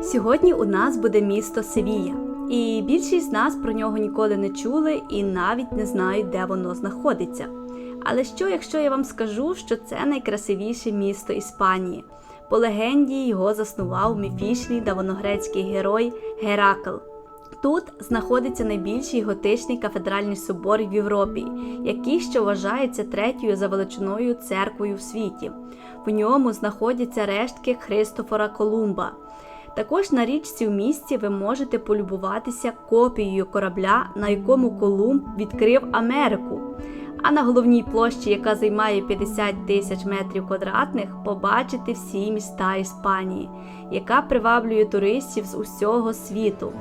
Сьогодні у нас буде місто Севія, і більшість з нас про нього ніколи не чули і навіть не знають, де воно знаходиться. Але що, якщо я вам скажу, що це найкрасивіше місто Іспанії? По легенді його заснував міфічний давоногрецький герой Геракл. Тут знаходиться найбільший готичний кафедральний собор в Європі, який ще вважається третьою за величиною церквою в світі. В ньому знаходяться рештки Христофора Колумба. Також на річці в місті ви можете полюбуватися копією корабля, на якому Колумб відкрив Америку. А на головній площі, яка займає 50 тисяч метрів квадратних, побачити всі міста Іспанії, яка приваблює туристів з усього світу.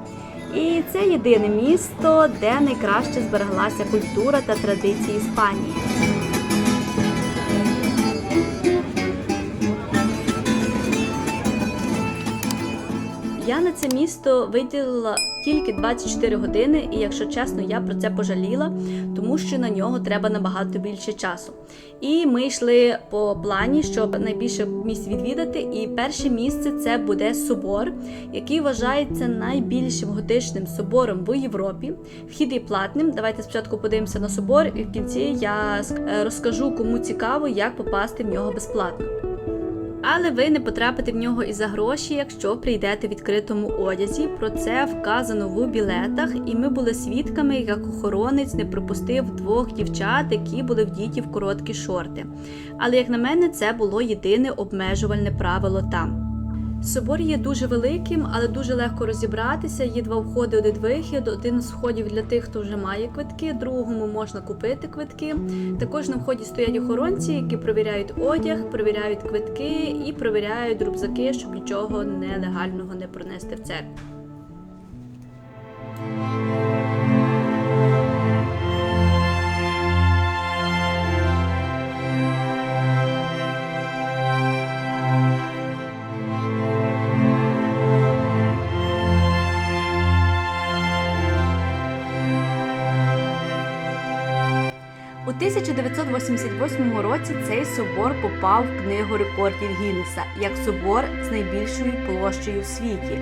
І це єдине місто, де найкраще збереглася культура та традиції Іспанії. Я на це місто виділила тільки 24 години, і якщо чесно, я про це пожаліла, тому що на нього треба набагато більше часу. І ми йшли по плані, щоб найбільше місць відвідати. І перше місце це буде собор, який вважається найбільшим готичним собором в Європі. Вхід є платним. Давайте спочатку подивимося на собор, і в кінці я е, розкажу, кому цікаво, як попасти в нього безплатно. Але ви не потрапите в нього і за гроші, якщо прийдете в відкритому одязі. Про це вказано в білетах, і ми були свідками, як охоронець не пропустив двох дівчат, які були вдіті в короткі шорти. Але, як на мене, це було єдине обмежувальне правило там. Собор є дуже великим, але дуже легко розібратися. Є два входи, один вихід. Один з входів для тих, хто вже має квитки, другому можна купити квитки. Також на вході стоять охоронці, які перевіряють одяг, перевіряють квитки і перевіряють рюкзаки, щоб нічого нелегального не пронести в церкву. 1988 році цей собор попав в книгу рекордів Гіннеса як собор з найбільшою площею в світі.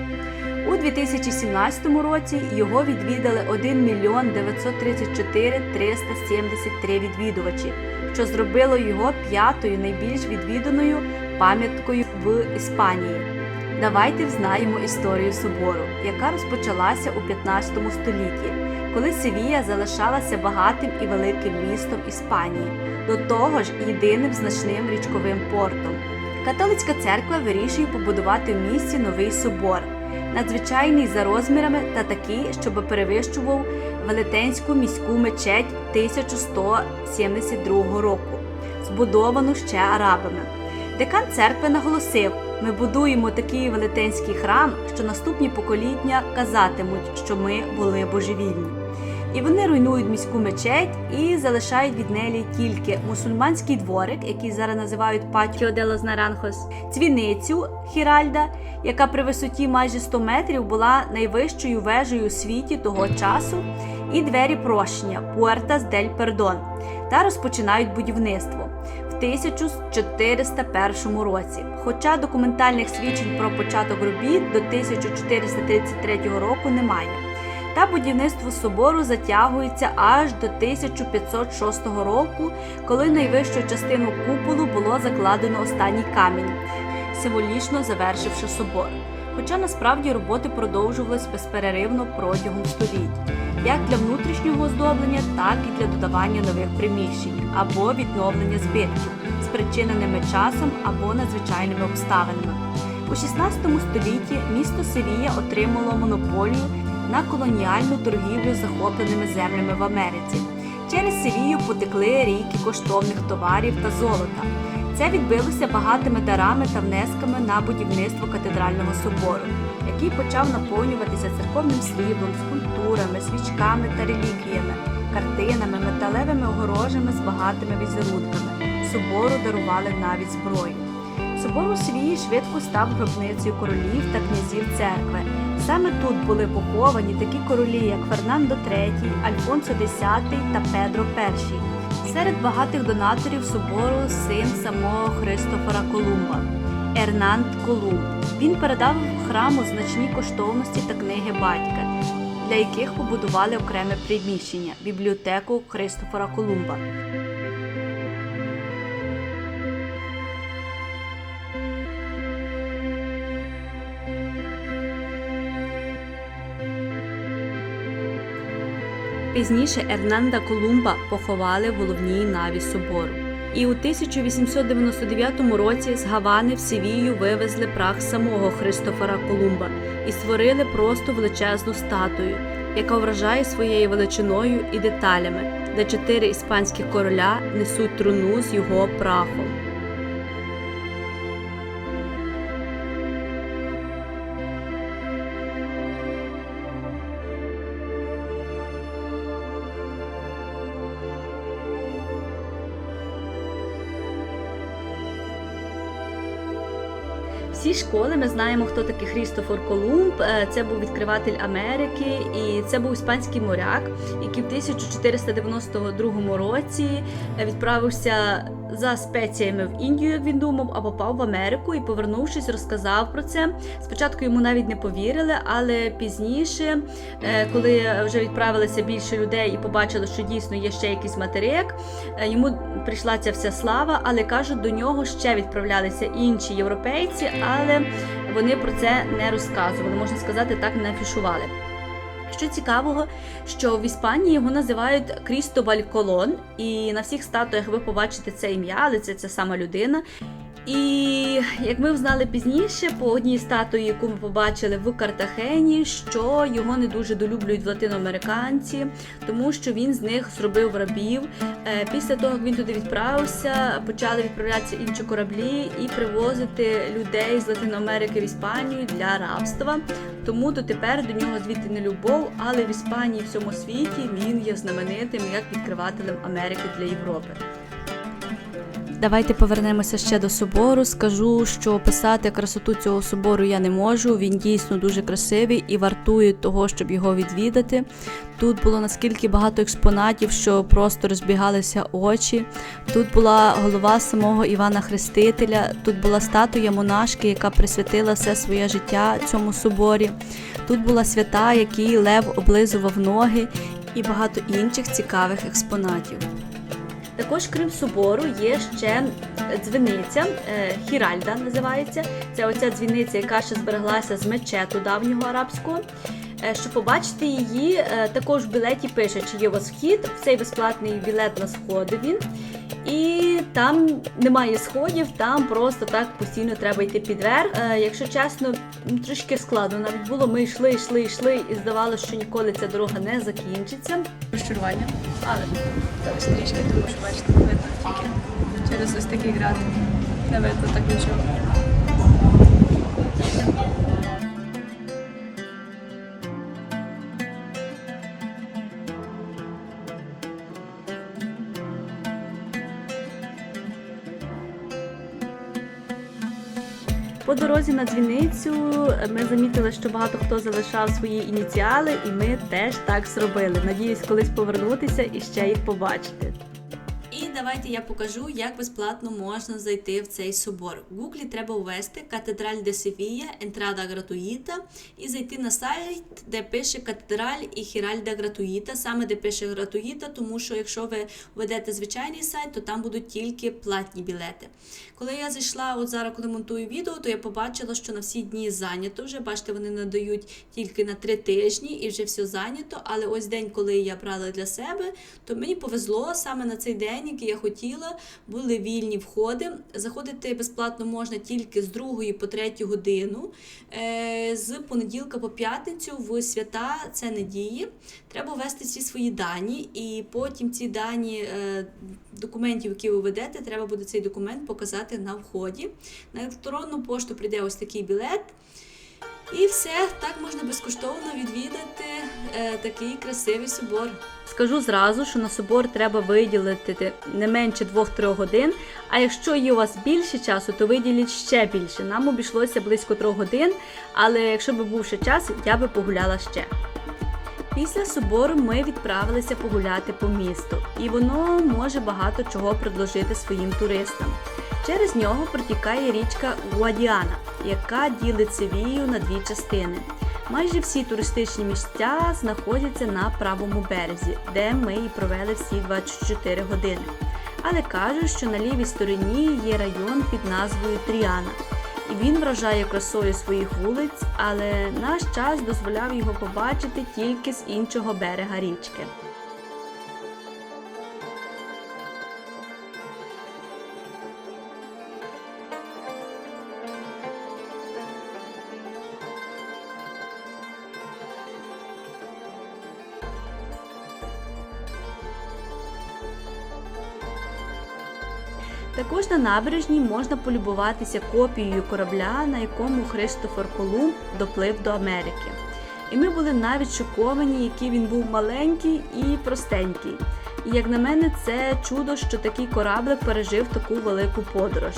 У 2017 році його відвідали 1 мільйон 934 373 відвідувачі, що зробило його п'ятою найбільш відвіданою пам'яткою в Іспанії. Давайте взнаємо історію собору, яка розпочалася у 15 столітті коли Севія залишалася багатим і великим містом Іспанії, до того ж єдиним значним річковим портом. Католицька церква вирішує побудувати в місті новий собор, надзвичайний за розмірами та такий, щоб перевищував велетенську міську мечеть 1172 року, збудовану ще арабами. Декан церкви наголосив: ми будуємо такий велетенський храм, що наступні покоління казатимуть, що ми були божевільні. І вони руйнують міську мечеть і залишають від неї тільки мусульманський дворик, який зараз називають Патіо де лос Наранхос, дзвіницю Хіральда, яка при висоті майже 100 метрів була найвищою вежею у світі того часу, і двері прощення Пуертас дель Пердон, та розпочинають будівництво. В 1401 році, хоча документальних свідчень про початок робіт до 1433 року немає. Та будівництво собору затягується аж до 1506 року, коли найвищу частину куполу було закладено останній камінь, символічно завершивши собор. Хоча насправді роботи продовжувались безперервно протягом століть, як для внутрішнього оздоблення, так і для додавання нових приміщень або відновлення збитків, спричиненими часом або надзвичайними обставинами. У 16 столітті місто Севія отримало монополію на колоніальну торгівлю захопленими землями в Америці. Через Севію потекли ріки коштовних товарів та золота. Це відбилося багатими дарами та внесками на будівництво катедрального собору, який почав наповнюватися церковним сріблом, скульптурами, свічками та реліквіями, картинами, металевими огорожами з багатими візерунками. Собору дарували навіть зброю. Собор у Свії швидко став гробницею королів та князів церкви. Саме тут були поховані такі королі, як Фернандо III, Альфонсо X та Педро І. Серед багатих донаторів собору син самого Христофора Колумба. Ернанд Колумб. Він передав храму значні коштовності та книги батька, для яких побудували окреме приміщення бібліотеку Христофора Колумба. Пізніше Ернанда Колумба поховали в головній наві собору. І у 1899 році з Гавани в Севію вивезли прах самого Христофора Колумба і створили просто величезну статую, яка вражає своєю величиною і деталями, де чотири іспанські короля несуть труну з його прахом. Школи ми знаємо, хто такий Хрістофор Колумб. Е, Це був відкриватель Америки, і це був іспанський моряк, який в 1492 році е, відправився за спеціями в Індію, він думав, а попав в Америку і, повернувшись, розказав про це. Спочатку йому навіть не повірили, але пізніше, е, коли вже відправилося більше людей і побачили, що дійсно є ще якийсь материк, е, йому прийшла ця вся слава, але кажуть, до нього ще відправлялися інші європейці, але вони про це не розказували. Можна сказати, так не афішували. Що цікавого, що в Іспанії його називають Крістобаль Колон, і на всіх статуях ви побачите це ім'я, але це ця сама людина. І як ми взнали пізніше, по одній статуї, яку ми побачили в Картахені, що його не дуже долюблюють латиноамериканці, тому що він з них зробив рабів. Е, Після того, як він туди відправився, почали відправлятися інші кораблі і привозити людей з Латиноамерики в Іспанію для рабства. Тому дотепер до нього звідти не любов, але в Іспанії і всьому світі він є знаменитим як відкривателем Америки для Європи. Давайте повернемося ще до собору. Скажу, що описати красоту цього собору я не можу. Він дійсно дуже красивий і вартує того, щоб його відвідати. Тут було наскільки багато експонатів, що просто розбігалися очі. Тут була голова самого Івана Хрестителя, тут була статуя монашки, яка присвятила все своє життя цьому соборі. Тут була свята, якій Лев облизував ноги, і багато інших цікавих експонатів. Також крім собору є ще дзвіниця, е, Хіральда називається. Це оця дзвіниця, яка ще збереглася з мечету давнього арабського. Е, Щоб побачити її, е, також в білеті пише, чи є у вас вхід. В цей безплатний білет на сходи він. І там немає сходів, там просто так постійно треба йти підверх. Е, якщо чесно, м, трошки складно навіть було. Ми йшли, йшли, йшли, і здавалося, що ніколи ця дорога не закінчиться. розчарування, але зараз трішки, тому що бачите, видно тільки через ось такий град. Не видно так нічого. По дорозі на дзвіницю ми замітили, що багато хто залишав свої ініціали, і ми теж так зробили. Надіюсь, колись повернутися і ще їх побачити. Давайте я покажу, як безплатно можна зайти в цей собор. В Гуглі треба ввести Катедраль де Севія, Entrada Gratuita і зайти на сайт, де пише Катедраль і Хіральда Гратуїта, саме де пише Гратуїта, тому що якщо ви введете звичайний сайт, то там будуть тільки платні білети. Коли я зайшла, от зараз, коли монтую відео, то я побачила, що на всі дні зайнято вже. Бачите, вони надають тільки на три тижні і вже все зайнято. Але ось день, коли я брала для себе, то мені повезло саме на цей день, який я хотіла, були вільні входи. Заходити безплатно можна тільки з 2 по 3 годину, е, з понеділка по п'ятницю в свята це не діє. Треба ввести всі свої дані, і потім ці дані е, документів, які ви ведете, треба буде цей документ показати на вході. На електронну пошту прийде ось такий білет. І все, так можна безкоштовно відвідати е, такий красивий собор. Скажу зразу, що на собор треба виділити не менше 2-3 годин. А якщо є у вас більше часу, то виділіть ще більше. Нам обійшлося близько 3 годин, але якщо б був ще час, я би погуляла ще. Після собору ми відправилися погуляти по місту, і воно може багато чого предложити своїм туристам. Через нього протікає річка Гуадіана, яка ділить Севію на дві частини. Майже всі туристичні місця знаходяться на правому березі, де ми і провели всі 24 години. Але кажуть, що на лівій стороні є район під назвою Тріана. І він вражає красою своїх вулиць, але наш час дозволяв його побачити тільки з іншого берега річки. Також на набережній можна полюбуватися копією корабля, на якому Христофер Колумб доплив до Америки. І ми були навіть шоковані, який він був маленький і простенький. І як на мене, це чудо, що такий кораблик пережив таку велику подорож.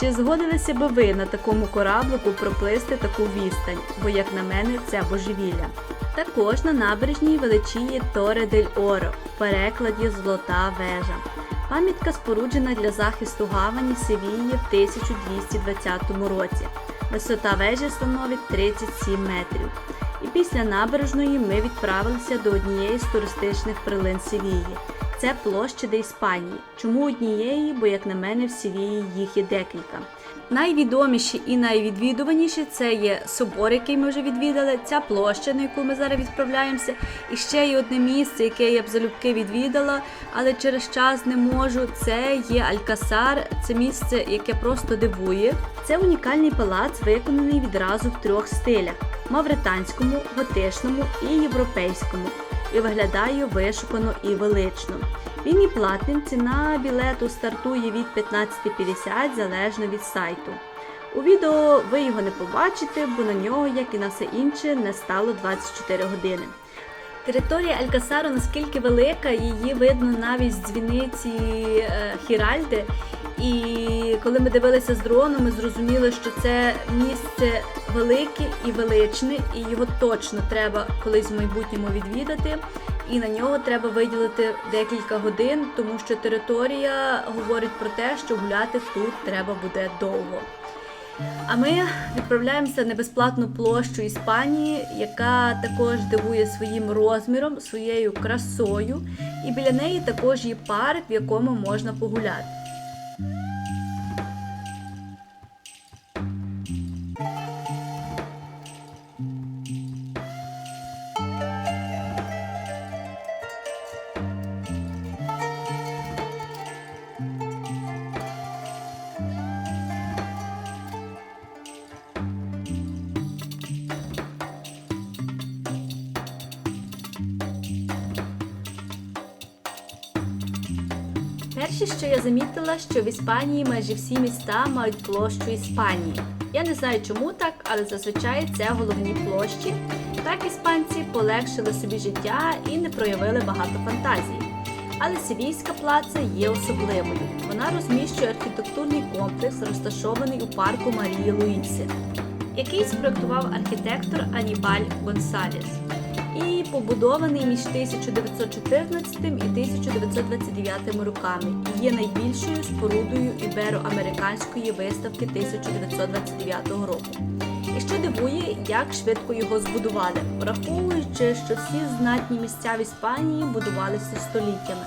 Чи згодилися би ви на такому кораблику проплисти таку відстань? Бо, як на мене, це божевілля. Також на набережній величіє Торе дель Оро, в перекладі Золота вежа. Пам'ятка споруджена для захисту гавані Севії в 1220 році. Висота вежі становить 37 метрів. І після набережної ми відправилися до однієї з туристичних прилин Севії. Це площа де Іспанії. Чому однієї? Бо, як на мене, в Севії їх є декілька. Найвідоміші і найвідвідуваніші це є собор, який ми вже відвідали, ця площа, на яку ми зараз відправляємося. І ще є одне місце, яке я б залюбки відвідала, але через час не можу. Це є Алькасар, це місце, яке просто дивує. Це унікальний палац, виконаний відразу в трьох стилях: мавританському, готичному і європейському. І виглядає вишукано і велично. Він і платним, ціна білету стартує від 15,50 залежно від сайту. У відео ви його не побачите, бо на нього, як і на все інше, не стало 24 години. Територія Алькасару наскільки велика, її видно навіть з дзвіниці е, Хіральди. І коли ми дивилися з дрону, ми зрозуміли, що це місце велике і величне, і його точно треба колись в майбутньому відвідати. І на нього треба виділити декілька годин, тому що територія говорить про те, що гуляти тут треба буде довго. А ми відправляємося на безплатну площу Іспанії, яка також дивує своїм розміром, своєю красою, і біля неї також є парк, в якому можна погуляти. Перше, що я замітила, що в Іспанії майже всі міста мають площу Іспанії. Я не знаю, чому так, але зазвичай це головні площі. Так іспанці полегшили собі життя і не проявили багато фантазії. Але Севійська плаца є особливою. Вона розміщує архітектурний комплекс, розташований у парку Марії Луїси, який спроектував архітектор Анібаль Гонсалес і побудований між 1914 і 1929 роками і є найбільшою спорудою ібероамериканської виставки 1929 року. І що дивує, як швидко його збудували, враховуючи, що всі знатні місця в Іспанії будувалися століттями.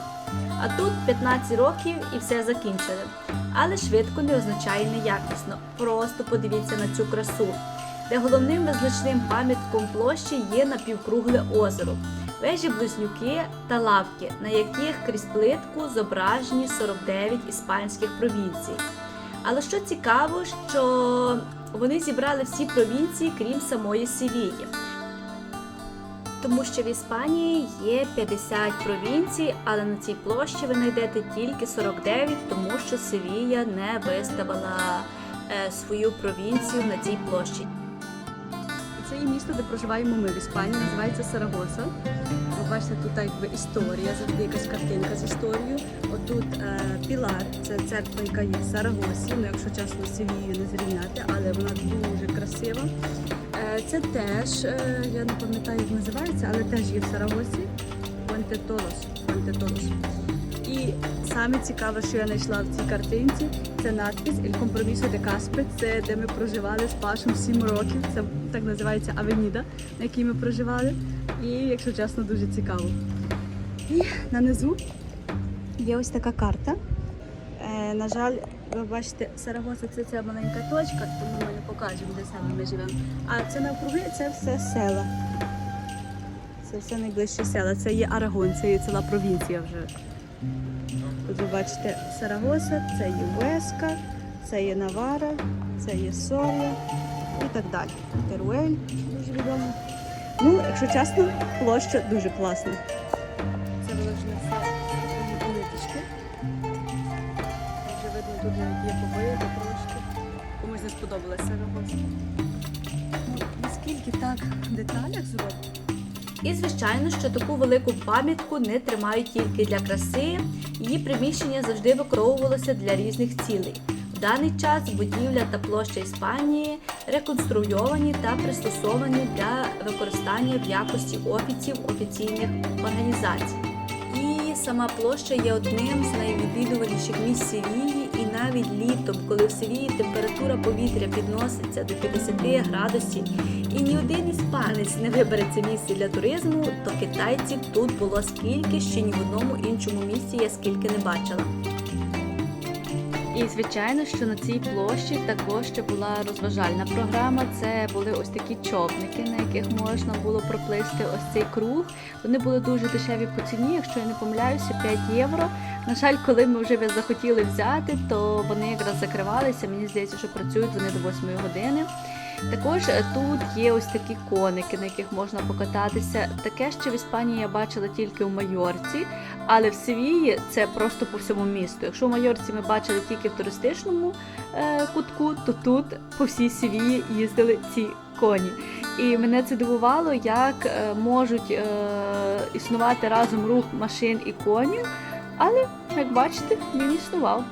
А тут 15 років і все закінчили. Але швидко не означає неякісно. Просто подивіться на цю красу де головним визначним пам'ятком площі є напівкругле озеро, вежі близнюки та лавки, на яких крізь плитку зображені 49 іспанських провінцій. Але що цікаво, що вони зібрали всі провінції, крім самої Севії. Тому що в Іспанії є 50 провінцій, але на цій площі ви знайдете тільки 49, тому що Севія не виставила е, свою провінцію на цій площі. Є місто, де проживаємо ми в Іспанії, називається Сарагоса. Ви бачите, тут якби історія, завжди якась картинка з історією. Отут е, Пілар, це церква, яка є в Сарагосі, ну якщо чесно, з Севією не зрівняти, але вона дуже красива. Е, це теж, е, я не пам'ятаю, як називається, але теж є в Сарагосі. Пуенте Толос. І саме цікаве, що я знайшла в цій картинці, це надпис «El compromiso de Caspe», це де ми проживали з Пашем 7 років. Це так називається Авеніда, на якій ми проживали. І, якщо чесно, дуже цікаво. І на низу є ось така карта. Е, на жаль, ви бачите, Сарагоса це ця маленька точка, тому ми не покажемо, де саме ми живемо. А це навкруги це все села. Це все найближчі села. Це є Арагон, це є ціла провінція вже. Тут ви бачите Сарагоса, це є Уеска, це є Навара, це є Сорія і так далі. Теруель дуже відомо. Ну, якщо чесно, площа дуже класна. Це виложено все ниточки. Вже видно, тут навіть є побита трошки. Комусь не сподобалася Сарагоса. Ну, наскільки так в деталях зроблено? І звичайно, що таку велику пам'ятку не тримають тільки для краси. Її приміщення завжди використовувалося для різних цілей. В даний час будівля та площа Іспанії реконструйовані та пристосовані для використання в якості офісів офіційних організацій. І сама площа є одним з найвідвідуваніших місць Севії, навіть літом, коли в Севії температура повітря підноситься до 50 градусів, і ні один іспанець не вибере це місце для туризму, то китайців тут було скільки, ще ні в одному іншому місці я скільки не бачила. І звичайно, що на цій площі також ще була розважальна програма. Це були ось такі човники, на яких можна було проплисти ось цей круг. Вони були дуже дешеві по ціні, якщо я не помиляюся, 5 євро. На жаль, коли ми вже захотіли взяти, то вони якраз закривалися. Мені здається, що працюють вони до 8 години. Також тут є ось такі коники, на яких можна покататися. Таке ще в Іспанії я бачила тільки в Майорці, але в Севії це просто по всьому місту. Якщо в Майорці ми бачили тільки в туристичному е, кутку, то тут по всій Севії їздили ці коні. І мене це дивувало, як е, можуть е, існувати разом рух машин і конів. Але, як бачите, він існував.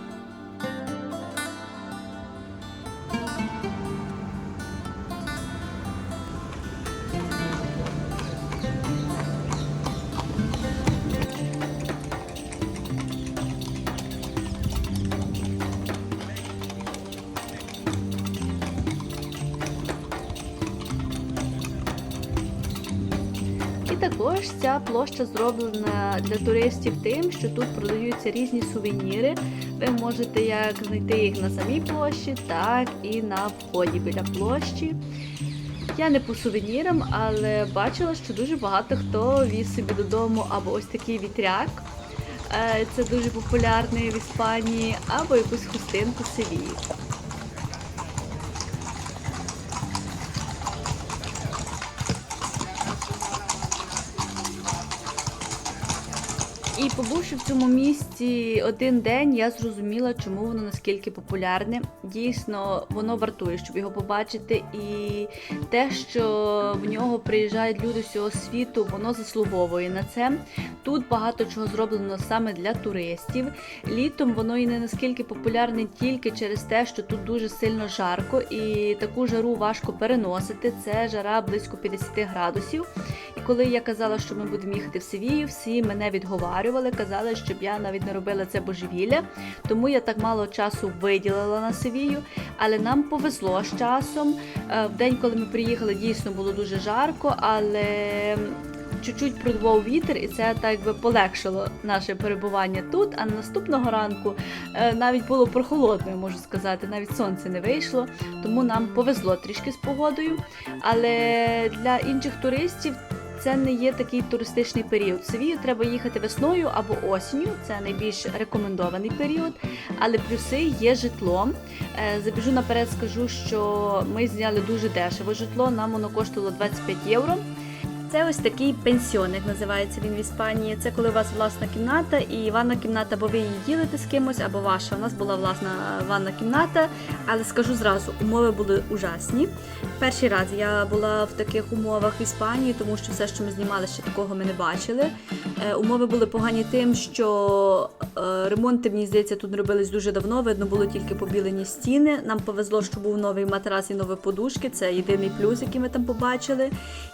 Площа зроблена для туристів тим, що тут продаються різні сувеніри. Ви можете як знайти їх на самій площі, так і на вході біля площі. Я не по сувенірам, але бачила, що дуже багато хто віз собі додому або ось такий вітряк. Е, Це дуже популярний в Іспанії, або якусь хустинку Севії. І побувши в цьому місці один день, я зрозуміла, чому воно наскільки популярне. Дійсно, воно вартує, щоб його побачити. І те, що в нього приїжджають люди всього світу, воно заслуговує на це. Тут багато чого зроблено саме для туристів. Літом воно і не наскільки популярне тільки через те, що тут дуже сильно жарко, і таку жару важко переносити. Це жара близько 50 градусів. І коли я казала, що ми будемо їхати в Севію, всі мене відговарювали, казали, щоб я навіть не робила це божевілля. Тому я так мало часу виділила на Севію, але нам повезло з часом. Е, В день, коли ми приїхали, дійсно було дуже жарко, але чуть-чуть продував вітер, і це так би полегшило наше перебування тут. А наступного ранку е, навіть було прохолодно, можу сказати, навіть сонце не вийшло, тому нам повезло трішки з погодою. Але для інших туристів це не є такий туристичний період. В Севію треба їхати весною або осінню. Це найбільш рекомендований період. Але плюси є житло. Е, Забіжу наперед, скажу, що ми зняли дуже дешево житло. Нам воно коштувало 25 євро. Це ось такий пенсіонник, називається він в Іспанії. Це коли у вас власна кімната, і ванна кімната, або ви її ділите з кимось, або ваша. У нас була власна ванна кімната, але скажу зразу, умови були ужасні. Перший раз я була в таких умовах в Іспанії, тому що все, що ми знімали, ще такого ми не бачили. Е, Умови були погані тим, що е, ремонти, мені здається, тут робились дуже давно. Видно було тільки побілені стіни. Нам повезло, що був новий матрас і нові подушки. Це єдиний плюс, який ми там побачили.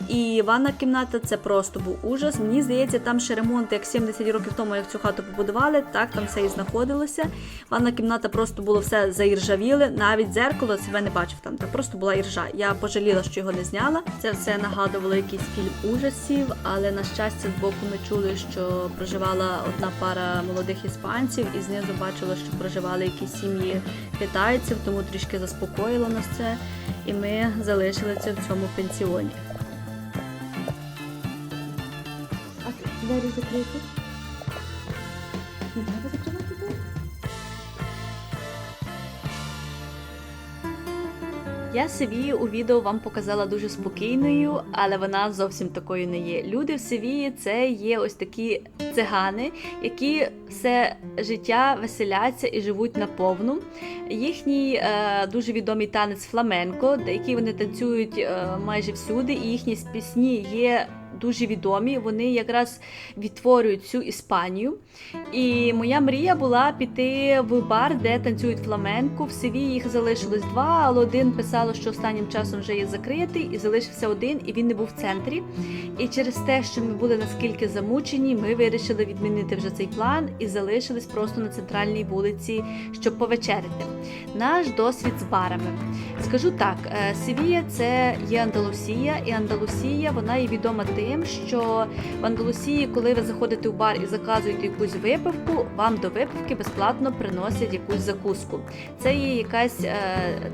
І ванна кімната кімната це просто був ужас. Мені здається, там ще ремонт, як 70 років тому, як цю хату побудували, так там все і знаходилося. Ванна кімната просто було все заіржавіле, навіть дзеркало себе не бачив там. Та просто була іржа. Я пожаліла, що його не зняла. Це все нагадувало якийсь фільм ужасів, але на щастя, збоку ми чули, що проживала одна пара молодих іспанців, і знизу бачила, що проживали якісь сім'ї китайців, тому трішки заспокоїло нас це. І ми залишилися в цьому пенсіоні. Двері закриті? Не треба закривати двері? Я Севію у відео вам показала дуже спокійною, але вона зовсім такою не є. Люди в Севії це є ось такі цигани, які все життя веселяться і живуть наповну. Їхній е, дуже відомий танець фламенко, який вони танцюють е, майже всюди, і їхні пісні є. Дуже відомі, вони якраз відтворюють цю Іспанію. І моя мрія була піти в бар, де танцюють фламенко. В Севії їх залишилось два, але один писало, що останнім часом вже є закритий, і залишився один, і він не був в центрі. І через те, що ми були наскільки замучені, ми вирішили відмінити вже цей план і залишились просто на центральній вулиці, щоб повечеряти. Наш досвід з барами. Скажу так, е, Севія це є Андалусія, і Андалусія вона є відома тим, що в Андалусії, коли ви заходите в бар і заказуєте якусь випивку, вам до випивки безплатно приносять якусь закуску. Це є якась е,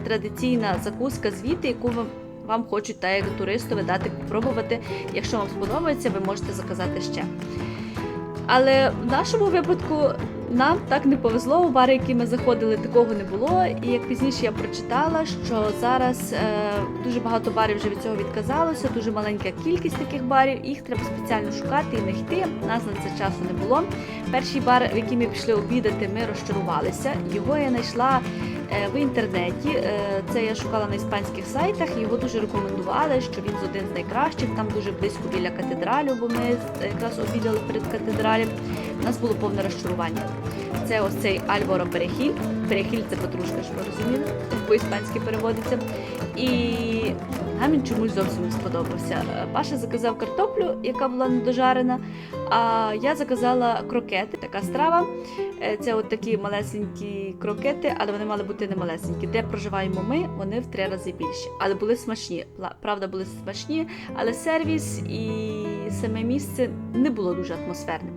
традиційна закуска звідти, яку вам. вам хочуть та як туристові дати попробувати. Якщо вам сподобається, ви можете заказати ще. Але в нашому випадку нам так не повезло. У бари, які ми заходили, такого не було. І як пізніше я прочитала, що зараз е, дуже багато барів вже від цього відказалося, дуже маленька кількість таких барів. Їх треба спеціально шукати і не йти. Нас на це часу не було. Перший бар, в який ми пішли обідати, ми розчарувалися. Його я знайшла в інтернеті. Е, Це я шукала на іспанських сайтах. Його дуже рекомендували, що він з один з найкращих. Там дуже близько біля катедралю, бо ми е, якраз обідали перед катедралем. У нас було повне розчарування. Це ось цей Альваро Перехіль. Це петрушка, що ви розуміли, по-іспанськи переводиться. І нам він чомусь зовсім не сподобався. Паша заказав картоплю, яка була недожарена, а я заказала крокети, така страва. Е, Це от такі малесенькі крокети, але вони мали бути не малесенькі. Де проживаємо ми, вони в три рази більші. Але були смачні. Правда, були смачні, але сервіс і саме місце не було дуже атмосферним.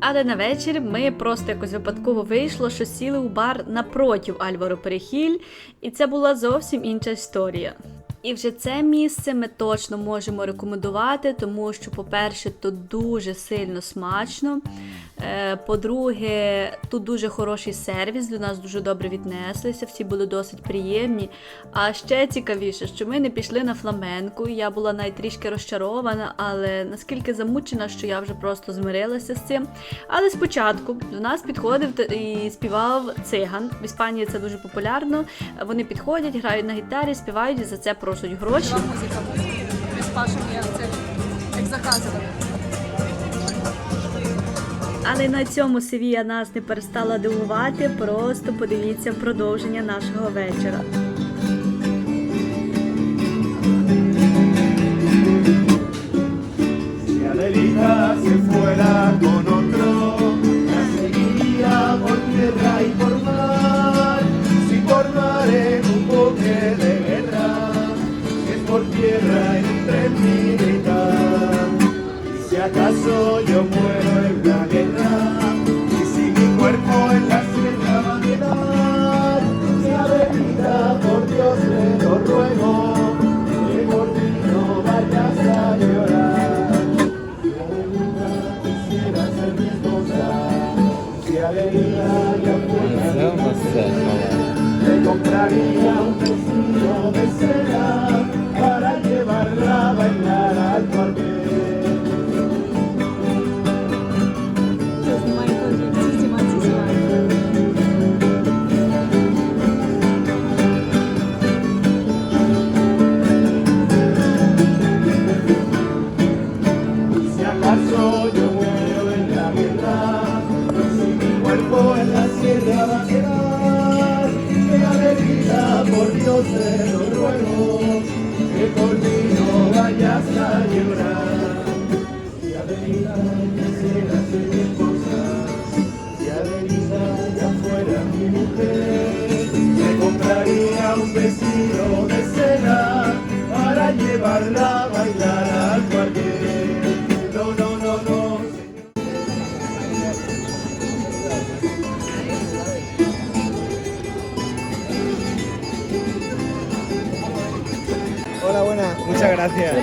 Але на вечір ми просто якось випадково вийшло, що сіли у бар напротив Альваро Перехіль, і це була зовсім інша історія. І вже це місце ми точно можемо рекомендувати, тому що, по-перше, тут дуже сильно смачно. Е, По-друге, тут дуже хороший сервіс, до нас дуже добре віднеслися, всі були досить приємні. А ще цікавіше, що ми не пішли на фламенку. Я була навіть трішки розчарована, але наскільки замучена, що я вже просто змирилася з цим. Але спочатку до нас підходив і співав циган. В Іспанії це дуже популярно. Вони підходять, грають на гітарі, співають і за це просять гроші. Музика. Ми з Пашем як це як заказували. Але на цьому Севія нас не перестала дивувати. Просто подивіться продовження нашого вечора. Adelita se fuera con Maria. Hola, buenas. Muchas gracias.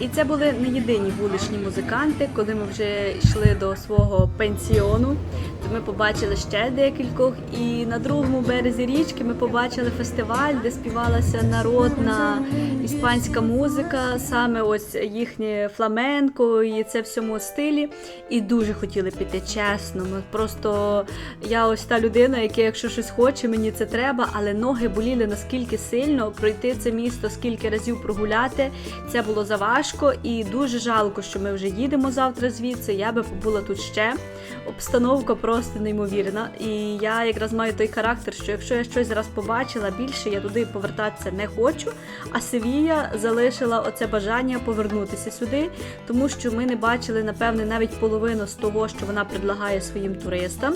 І це були не єдині вуличні музиканти. Коли ми вже йшли до свого пенсіону, ми побачили ще декількох. І на другому березі річки ми побачили фестиваль, де співалася народна іспанська музика, саме ось їхнє фламенко, і це в цьому стилі. І дуже хотіли піти, чесно. Ми просто я ось та людина, яка, якщо щось хоче, мені це треба, але ноги боліли наскільки сильно пройти це місто, скільки разів прогуляти. Це було заважко і дуже жалко, що ми вже їдемо завтра звідси. Я би побула тут ще. Обстановка просто неймовірна. І я якраз маю той характер, що якщо я щось зараз побачила більше, я туди повертатися не хочу. А Севія залишила оце бажання повернутися сюди, тому що ми не бачили, напевне, навіть половину з того, що вона предлагає своїм туристам.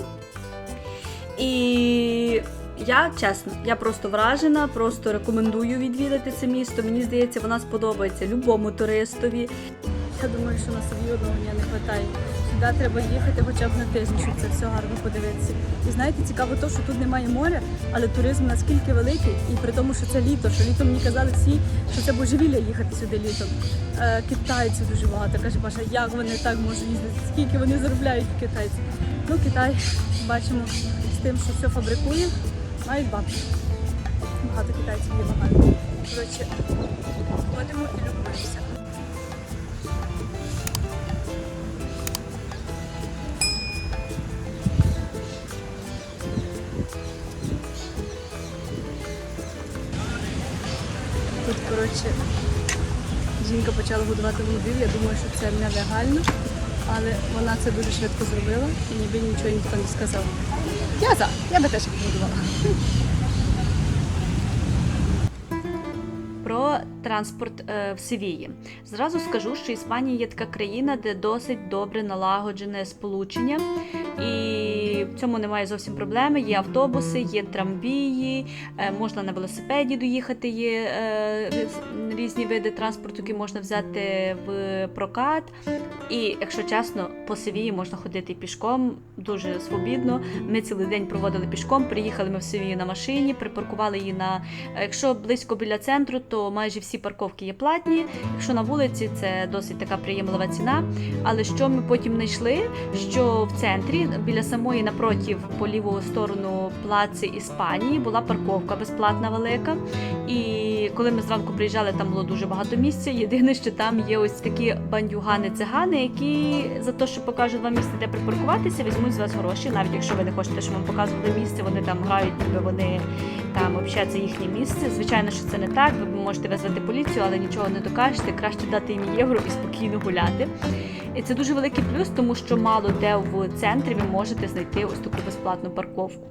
І я чесно, я просто вражена, просто рекомендую відвідати це місто. Мені здається, вона сподобається любому туристові. Я думаю, що на собі одного не вистачає. Сюди треба їхати хоча б на тиждень, щоб це все гарно подивитися. І знаєте, цікаво то, що тут немає моря, але туризм наскільки великий, і при тому, що це літо, що літом мені казали всі, що це божевілля їхати сюди літом. Е, китайців дуже багато. Каже, Паша, як вони так можуть їздити? Скільки вони заробляють китайці? Ну, Китай бачимо з тим, що все фабрикує, мають бабки. Багато китайців є багато. Коротше, ходимо і любуємося. Коротше, жінка почала годувати голубів. Я думаю, що це нелегально, але вона це дуже швидко зробила і ніби нічого ніхто не сказав. Я за, я би теж їх годувала. Про транспорт е, в Севії. Зразу скажу, що Іспанія є така країна, де досить добре налагоджене сполучення, і в цьому немає зовсім проблеми. Є автобуси, є трамвії, е, можна на велосипеді доїхати. Є е, різні види транспорту, які можна взяти в прокат. І, якщо чесно, по Севії можна ходити пішком дуже свобідно. Ми цілий день проводили пішком. Приїхали ми в Севію на машині, припаркували її на Якщо близько біля центру, то майже всі парковки є платні. Якщо на вулиці, це досить така приємлива ціна. Але що ми потім знайшли? Що в центрі, біля самої напротив, по ліву сторону плаци Іспанії, була парковка безплатна велика. І коли ми зранку приїжджали, там було дуже багато місця. Єдине, що там є ось такі бандюгани-цигани, які за те, що покажуть вам місце, де припаркуватися, візьмуть з вас гроші. Навіть якщо ви не хочете, щоб вам показували місце, вони там грають, ніби вони там взагалі це їхнє місце. Звичайно, що це не так. Можете визвати поліцію, але нічого не докажете. Краще дати їм євро і спокійно гуляти. І це дуже великий плюс, тому що мало де в центрі ви можете знайти ось таку безплатну парковку.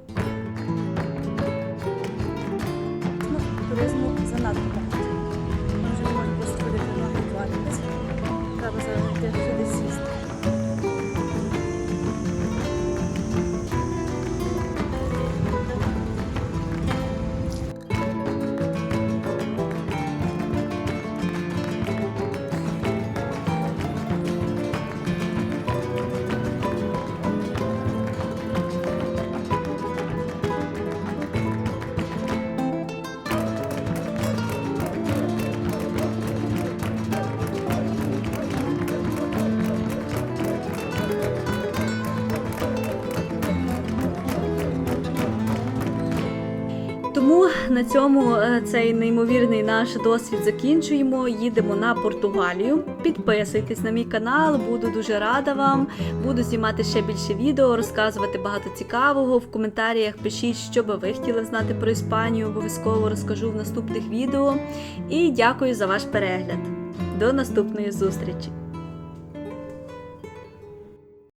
Ну, туризму занадто можемо просто ходити на. Треба завжди йти на цьому е, цей неймовірний наш досвід закінчуємо. Їдемо на Португалію. Підписуйтесь на мій канал, буду дуже рада вам. Буду знімати ще більше відео, розказувати багато цікавого. В коментарях пишіть, що би ви хотіли знати про Іспанію. Обов'язково розкажу в наступних відео. І дякую за ваш перегляд. До наступної зустрічі!